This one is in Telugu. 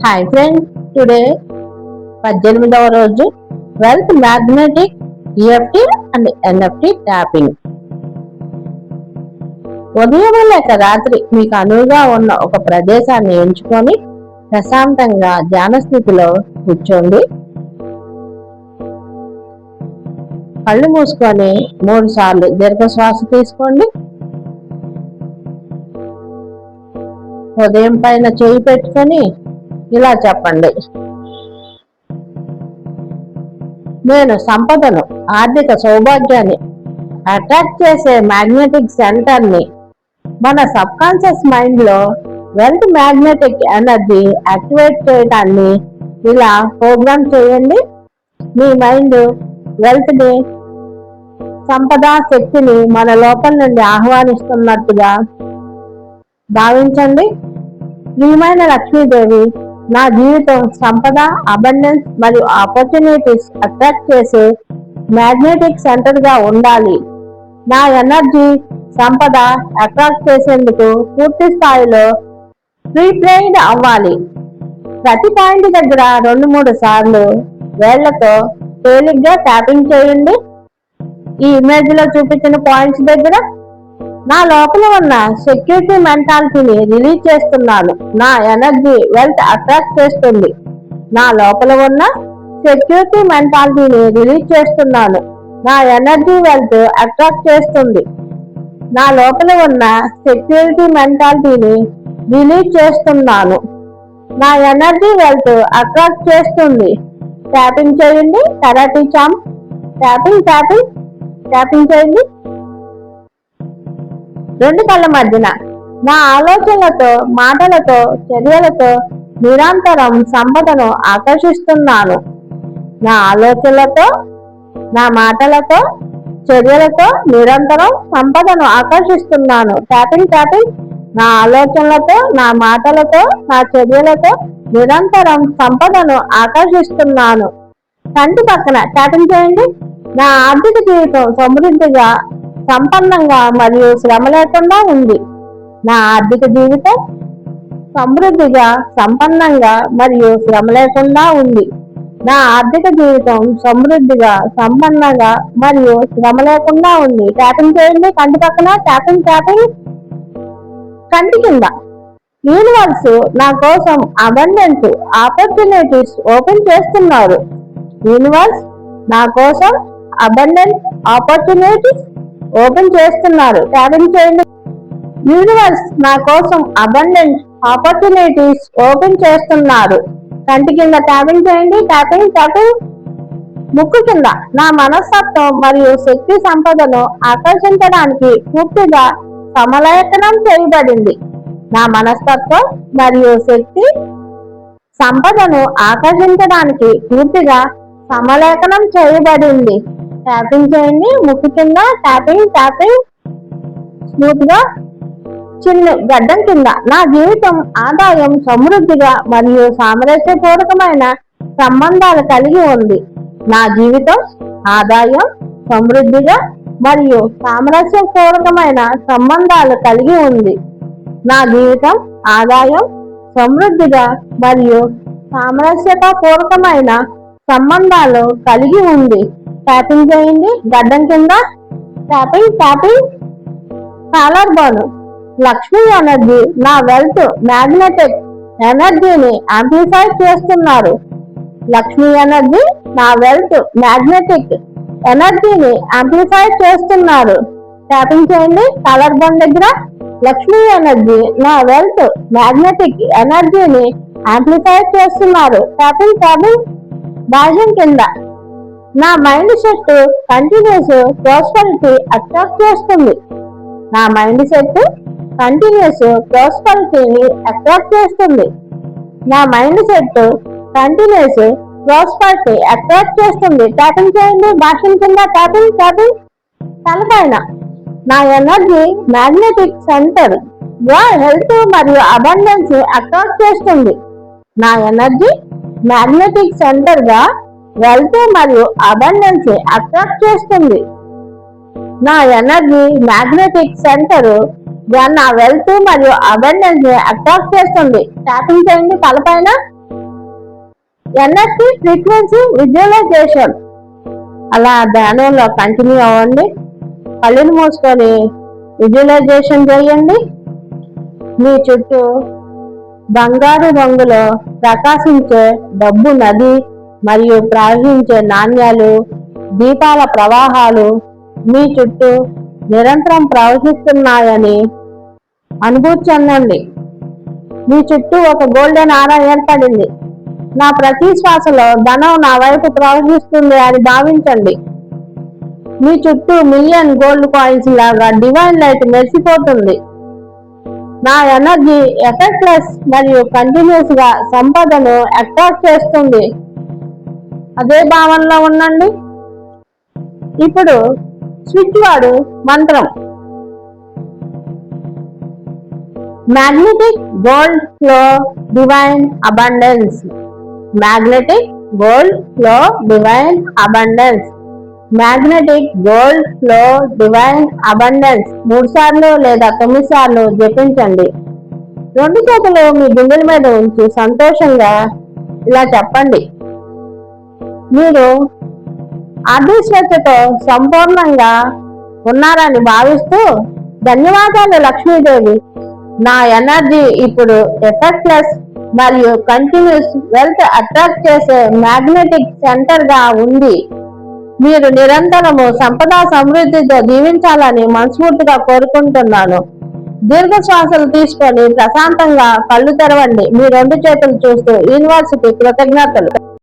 హాయ్ ఫ్రెండ్స్ టుడే పద్దెనిమిదవ రోజు wealth magnetic EFT and NFT tapping ఉదయం లేక రాత్రి మీకు అనువుగా ఉన్న ఒక ప్రదేశాన్ని ఎంచుకొని ప్రశాంతంగా ధ్యాన స్థితిలో కూర్చోండి. కళ్ళు మూసుకొని మూడు సార్లు దీర్ఘ శ్వాస తీసుకోండి. ఉదయం పైన చేయి పెట్టుకొని ఇలా చెప్పండి. నేను సంపదను ఆర్థిక సౌభాగ్యాన్ని అట్రాక్ట్ చేసే మ్యాగ్నెటిక్ సెంటర్ని మన సబ్ కాన్షియస్ మైండ్లో వెల్త్ మ్యాగ్నెటిక్ ఎనర్జీ యాక్టివేట్ చేయడాన్ని ఇలా ప్రోగ్రామ్ చేయండి. మీ మైండ్ వెల్త్ని సంపద శక్తిని మన లోపల నుండి ఆహ్వానిస్తున్నట్టుగా భావించండి. ప్రియమైన లక్ష్మీదేవి నా జీవితం సంపద అబండెన్స్ మరియు ఆపర్చునిటీస్ అట్రాక్ట్ చేసే మ్యాగ్నెటిక్ సెంటర్గా ఉండాలి. నా ఎనర్జీ సంపద అట్రాక్ట్ చేసేందుకు పూర్తి స్థాయిలో ప్రీప్లైడ్ అవ్వాలి. ప్రతి పాయింట్ దగ్గర రెండు మూడు సార్లు వేళ్ళతో తేలిగ్గా ట్యాపింగ్ చేయండి. ఈ ఇమేజ్లో చూపించిన పాయింట్స్ దగ్గర నా లోపల ఉన్న సెక్యూరిటీ మెంటాలిటీని రిలీజ్ చేస్తున్నాను. నా ఎనర్జీ వెల్త్ అట్రాక్ట్ చేస్తుంది. నా లోపల ఉన్న సెక్యూరిటీ మెంటాలిటీని రిలీజ్ చేస్తున్నాను. నా ఎనర్జీ వెల్త్ అట్రాక్ట్ చేస్తుంది. నా లోపల ఉన్న సెక్యూరిటీ మెంటాలిటీని రిలీజ్ చేస్తున్నాను. నా ఎనర్జీ వెల్త్ అట్రాక్ట్ చేస్తుంది. ట్యాపింగ్ చేయండి karate chop tapping tapping tapping చేయండి. రెండు కళ్ళ మధ్యన. నా ఆలోచనలతో మాటలతో చర్యలతో నిరంతరం సంపదను ఆకర్షిస్తున్నాను. నా ఆలోచనలతో నా మాటలతో చర్యలతో నిరంతరం సంపదను ఆకర్షిస్తున్నాను. Tapping tapping. నా ఆలోచనలతో నా మాటలతో నా చర్యలతో నిరంతరం సంపదను ఆకర్షిస్తున్నాను. కంటి పక్కన ట్యాపింగ్ చేయండి. నా ఆర్థిక జీవితం సమృద్ధిగా సంపన్నంగా మరియు శ్రమ లేకుండా ఉంది. నా ఆర్థిక జీవితం సమృద్ధిగా సంపన్నంగా మరియు శ్రమ లేకుండా ఉంది. నా ఆర్థిక జీవితం సమృద్ధిగా సంపన్నంగా మరియు శ్రమ లేకుండా ఉంది. ట్యాపింగ్ చేయండి. కంటి పక్కన ట్యాపింగ్ ట్యాపింగ్. కంటి కింద. యూనివర్స్ నా కోసం అబండెంట్ ఆపర్చునిటీస్ ఓపెన్ చేస్తున్నారు. యూనివర్స్ నా కోసం అబండెంట్ ఆపర్చునిటీస్ ఓపెన్ చేస్తున్నారు. ట్యాపింగ్ చేయండి. యూనివర్స్ నా కోసం అబండెంట్ ఆపర్చునిటీస్ ఓపెన్ చేస్తున్నారు. కంటి కింద ట్యాపింగ్ చేయండి. Tapping tapping. ముక్కు కింద నా మనస్తత్వం మరియు శక్తి సంపదను ఆకర్షించడానికి పూర్తిగా సమలేఖనం చేయబడింది. నా మనస్తత్వం మరియు శక్తి సంపదను ఆకర్షించడానికి పూర్తిగా సమలేఖనం చేయబడింది. ట్యాపింగ్ చేయండి. ముక్కు కింద ట్యాపింగ్ ట్యాపింగ్ స్మూత్గా చిన్న గడ్డం కింద. నా జీవితం ఆదాయం సమృద్ధిగా మరియు సామరస్యపూర్వకమైన సంబంధాలు కలిగి ఉంది. నా జీవితం ఆదాయం సమృద్ధిగా మరియు సామరస్యపూర్వకమైన సంబంధాలు కలిగి ఉంది. నా జీవితం ఆదాయం సమృద్ధిగా మరియు సామరస్యపూర్వకమైన సంబంధాలు కలిగి ఉంది. ట్యాపింగ్ చేయండి. గడ్డం కింద tapping tapping collar bone Lakshmi energy. నా వెల్త్. మ్యాగ్నెటిక్ ఎనర్జీని ఆంప్లిఫై చేస్తున్నారు. లక్ష్మీ ఎనర్జీ. నా వెల్త్. మ్యాగ్నెటిక్ ఎనర్జీని ఆంప్లిఫై చేస్తున్నారు. ట్యాపింగ్ చేయండి. కలర్ బోన్ దగ్గర. లక్ష్మీ ఎనర్జీ. నా వెల్త్. మ్యాగ్నెటిక్ ఎనర్జీని ఆంప్లిఫై చేస్తున్నారు. ట్యాపింగ్ ట్యాపింగ్ భాష్యం కింద. నా mindset continuous prosperity attract చేస్తుంది. నా మైండ్ సెట్ కంటిన్యూస్ ప్రాస్పరిటీని అట్రాక్ట్ చేస్తుంది. నా mindset continuous prosperity attract చేస్తుంది. ట్యాపింగ్ చేయండి. భాషం కింద ట్యాపింగ్ ట్యాపింగ్ తలపైన నా ఎనర్జీ మ్యాగ్నెటిక్ సెంటర్గా హెల్త్ మరియు అబండెన్స్ అట్రాక్ట్ చేస్తుంది. నా ఎనర్జీ మ్యాగ్నెటిక్ సెంటర్గా వెల్త్ మరియు అబండెన్స్ అట్రాక్ట్ చేస్తుంది. నా ఎనర్జీ మ్యాగ్నెటిక్ సెంటర్ నా వెల్త్ మరియు అబండెన్స్ అట్రాక్ట్ చేస్తుంది. ట్యాపింగ్ చేయండి తలపైన. Energy frequency visualisation. అలా ధ్యానంలో కంటిన్యూ అవ్వండి. కళ్ళుని మూసుకొని విజువలైజేషన్ చేయండి. మీ చుట్టూ బంగారు రంగులో ప్రకాశించే డబ్బు నది మరియు ప్రవహించే నాణ్యాలు దీపాల ప్రవాహాలు మీ చుట్టూ నిరంతరం ప్రవహిస్తున్నాయని అనుభూతి చెందండి. మీ చుట్టూ ఒక గోల్డెన్ ఆరా ఏర్పడింది. నా ప్రతి శ్వాసలో ధనం నా వైపు ప్రవహిస్తుంది అని భావించండి. మీ చుట్టూ మిలియన్ గోల్డ్ కాయిన్స్ లాగా డివైన్ లైట్ మెరిసిపోతుంది. నా ఎనర్జీ ఎఫెక్ట్లెస్ మరియు కంటిన్యూస్గా సంపదను అట్రాక్ట్ చేస్తుంది. అదే భావనలో ఉండండి. ఇప్పుడు స్విచ్ వాడు మంత్రం. Magnetic gold flow divine abundance. Magnetic gold flow divine abundance. Magnetic gold flow divine abundance మూడు సార్లు లేదా తొమ్మిది సార్లు జపించండి. రెండు చేతులు మీ గుండెల మీద ఉంచి సంతోషంగా ఇలా చెప్పండి. మీరు అధిశ్వతతో సంపూర్ణంగా ఉన్నారని భావిస్తూ ధన్యవాదాలు లక్ష్మీదేవి. నా ఎనర్జీ ఇప్పుడు ఎఫెక్ట్లెస్ మరియు కంటిన్యూస్ వెల్త్ అట్రాక్ట్ చేసే మ్యాగ్నెటిక్ సెంటర్గా ఉంది. మీరు నిరంతరము సంపద సమృద్ధితో జీవించాలని మనస్ఫూర్తిగా కోరుకుంటున్నాను. దీర్ఘ శ్వాసలు తీసుకొని ప్రశాంతంగా కళ్ళు తెరవండి. మీ రెండు చేతులు చూస్తూ యూనివర్సిటీ కృతజ్ఞతలు.